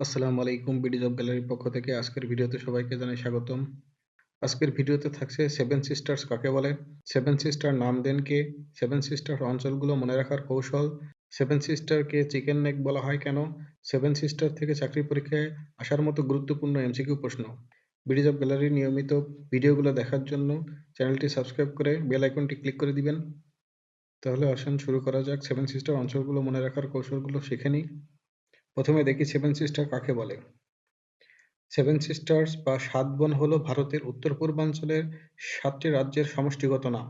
আসসালামু আলাইকুম BD job গ্যালারির পক্ষ থেকে আজকের ভিডিওতে সবাইকে জানাই স্বাগতম। আজকের ভিডিওতে থাকছে সেভেন সিস্টার্স কাকে বলে? সেভেন সিস্টার নাম দেন কে? সেভেন সিস্টার অঞ্চলগুলো মনে রাখার কৌশল? সেভেন সিস্টারকে চিকেন নেক বলা হয় কেন? সেভেন সিস্টার থেকে চাকরি পরীক্ষায় আসার মতো গুরুত্বপূর্ণ এমসিকিউ প্রশ্ন। বিডি জব গ্যালারির নিয়মিত ভিডিওগুলো দেখার জন্য চ্যানেলটি সাবস্ক্রাইব করে বেল আইকনটি ক্লিক করে দিবেন। তাহলে আসেন শুরু করা যাক। সেভেন সিস্টার অঞ্চলগুলো মনে রাখার কৌশলগুলো শিখে নিই। প্রথমে দেখি সেভেন সিস্টার কাকে বলে? সেভেন সিস্টার্স বা সাত বোন হল ভারতের উত্তর পূর্বাঞ্চলের সাতটি রাজ্যের সমষ্টিগত নাম।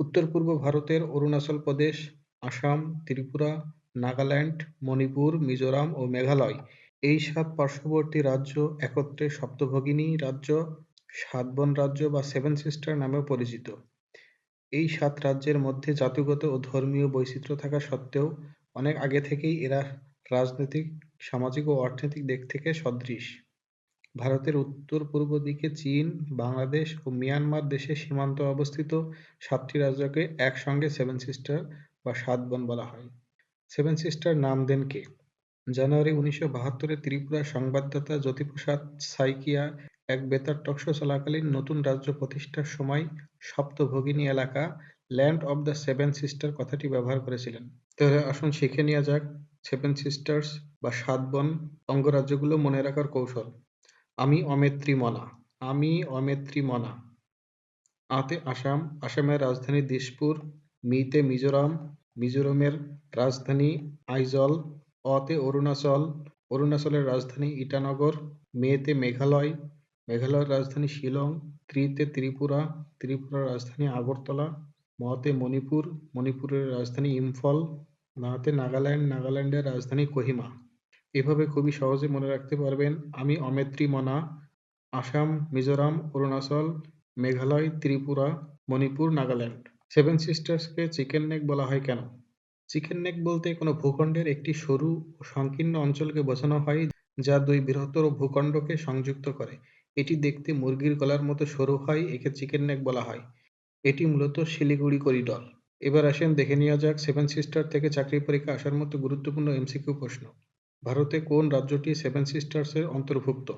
উত্তর পূর্ব ভারতের অরুণাচল প্রদেশ, আসাম, ত্রিপুরা, নাগাল্যান্ড, মণিপুর, মিজোরাম ও মেঘালয়। এই সাত পার্শ্ববর্তী রাজ্য একত্রে সপ্তভগিনী রাজ্য, সাত বোন রাজ্য বা সেভেন সিস্টার নামেও পরিচিত। এই সাত রাজ্যের মধ্যে জাতিগত ও ধর্মীয় বৈচিত্র্য থাকা সত্ত্বেও অনেক আগে থেকেই এরা রাজনৈতিক সামাজিক ও অর্থনৈতিক দিক থেকে সদৃশ ভারতের উত্তর-পূর্ব দিকে চীন, বাংলাদেশ ও মিয়ানমার দেশের সীমান্তে অবস্থিত সাতটি রাজ্যকে একসঙ্গে সেভেন সিস্টার বা সাত বোন বলা হয়। সেভেন সিস্টার নাম দেন কে? জানুয়ারি উনিশশো বাহাত্তরে ত্রিপুরার সংবাদদাতা জ্যোতিপ্রসাদ সাইকিয়া এক বেতার টকশো চলাকালীন নতুন রাজ্য প্রতিষ্ঠার সময় সপ্তভগিনী এলাকা land of the seven sister কথাটি ব্যবহার করেছিলেন। তাহলে আসুন শিখে নেওয়া যাক সেভেন সিস্টার্স বা সাত বোন অঙ্গরাজ্যগুলো মনে রাখার কৌশল। আমি অমেত্রী মনা আমি অমেত্রী মনা আতে আসাম, আসামের রাজধানী দিসপুর, মিতে মিজোরাম, মিজোরামের রাজধানী আইজল, অতে অরুণাচল, অরুণাচলের রাজধানী ইটানগর, মেতে মেঘালয়, মেঘালয়ের রাজধানী শিলং, ত্রিতে ত্রিপুরা, ত্রিপুরার রাজধানী আগরতলা, মতে মণিপুর, মণিপুরের রাজধানী ইম্ফল নাতে নাগাল্যান্ড, নাগাল্যান্ডের রাজধানী কোহিমা। এভাবে খুবই সহজে মনে রাখতে পারবেন, আমি অমেত্রী মনা, আসাম, মিজোরাম, অরুণাচল, মেঘালয়, ত্রিপুরা, মণিপুর, নাগাল্যান্ড। সেভেন সিস্টার্সকে চিকেন নেক বলা হয় কেন? চিকেন নেক বলতে কোনো ভূখণ্ডের একটি সরু ও সংকীর্ণ অঞ্চলকে বোঝানো হয়, যা দুই বৃহত্তর ভূখণ্ডকে সংযুক্ত করে। এটি দেখতে মুরগির গলার মতো সরু হয়, একে চিকেন নেক বলা হয়। এটি মূলত শিলিগুড়ি করিডর। এবার আসেন দেখে নেওয়া যাক সেভেন সিস্টার থেকে চাকরি পরীক্ষা আসার মতো গুরুত্বপূর্ণ এমসিকিউ প্রশ্ন। ভারতে কোন রাজ্যটি সেভেন সিস্টার্সের অন্তর্ভুক্ত?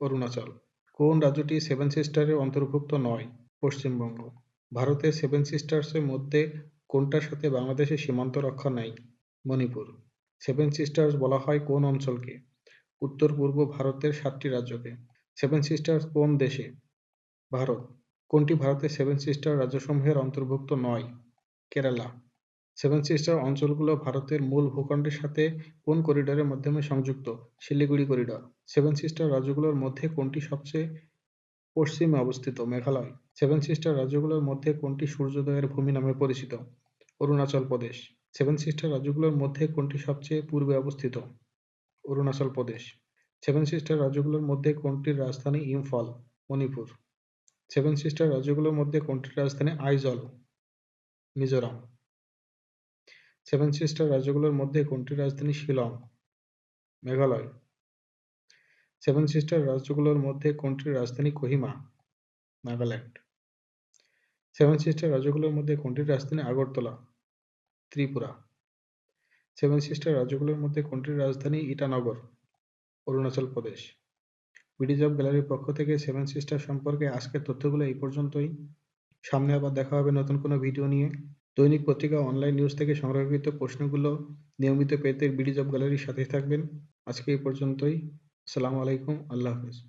অরুণাচল। কোন রাজ্যটি সেভেন সিস্টারের অন্তর্ভুক্ত নয়? পশ্চিমবঙ্গ। ভারতের সেভেন সিস্টার্সের মধ্যে কোনটার সাথে বাংলাদেশের সীমান্ত রক্ষা নাই? মণিপুর। সেভেন সিস্টার্স বলা হয় কোন অঞ্চলকে? উত্তর পূর্ব ভারতের সাতটি রাজ্যকে। সেভেন সিস্টার্স কোন দেশে? ভারত। কোনটি ভারতের সেভেন সিস্টার রাজ্যসমূহের অন্তর্ভুক্ত নয়? কেরালা। সেভেন সিস্টার অঞ্চলগুলো ভারতের মূল ভূখণ্ডের সাথে কোন করিডোরের মাধ্যমে সংযুক্ত? শিলিগুড়ি করিডোর সেভেন সিস্টার রাজ্যগুলোর মধ্যে কোনটি সবচেয়ে পশ্চিমে অবস্থিত? মেঘালয়। সেভেন সিস্টার রাজ্যগুলোর মধ্যে কোনটি সূর্যোদয়ের ভূমি নামে পরিচিত? অরুণাচল প্রদেশ। সেভেন সিস্টার রাজ্যগুলোর মধ্যে কোনটি সবচেয়ে পূর্বে অবস্থিত? অরুণাচল প্রদেশ। সেভেন সিস্টার রাজ্যগুলোর মধ্যে কোনটির রাজধানী ইম্ফল? মণিপুর। সেভেন সিস্টার রাজ্যগুলোর মধ্যে কোনটির রাজধানী? আইজল, মিজোরাম। সেভেন সিস্টার রাজ্যগুলোর মধ্যে কোনটির রাজধানী? শিলং, মেঘালয়। সেভেন সিস্টার রাজ্যগুলোর মধ্যে কোনটির রাজধানী? কোহিমা, নাগাল্যান্ড। সেভেন সিস্টার রাজ্যগুলোর মধ্যে কোনটির রাজধানী? আগরতলা, ত্রিপুরা। সেভেন সিস্টার রাজ্যগুলোর মধ্যে কোনটির রাজধানী? ইটানগর, অরুণাচল প্রদেশ। বিডি অব গ্যালারির পক্ষ থেকে সেভেন সিস্টার সম্পর্কে আজকের তথ্যগুলো এই পর্যন্তই। সামনে আবার দেখা হবে নতুন কোনো ভিডিও নিয়ে। দৈনিক পত্রিকা অনলাইন নিউজ থেকে সংরক্ষিত প্রশ্নগুলো নিয়মিত পেতে বিডিজ অব গ্যালারির সাথে থাকবেন। আজকে এই পর্যন্তই। সালাম আলাইকুম। আল্লাহ হাফিজ।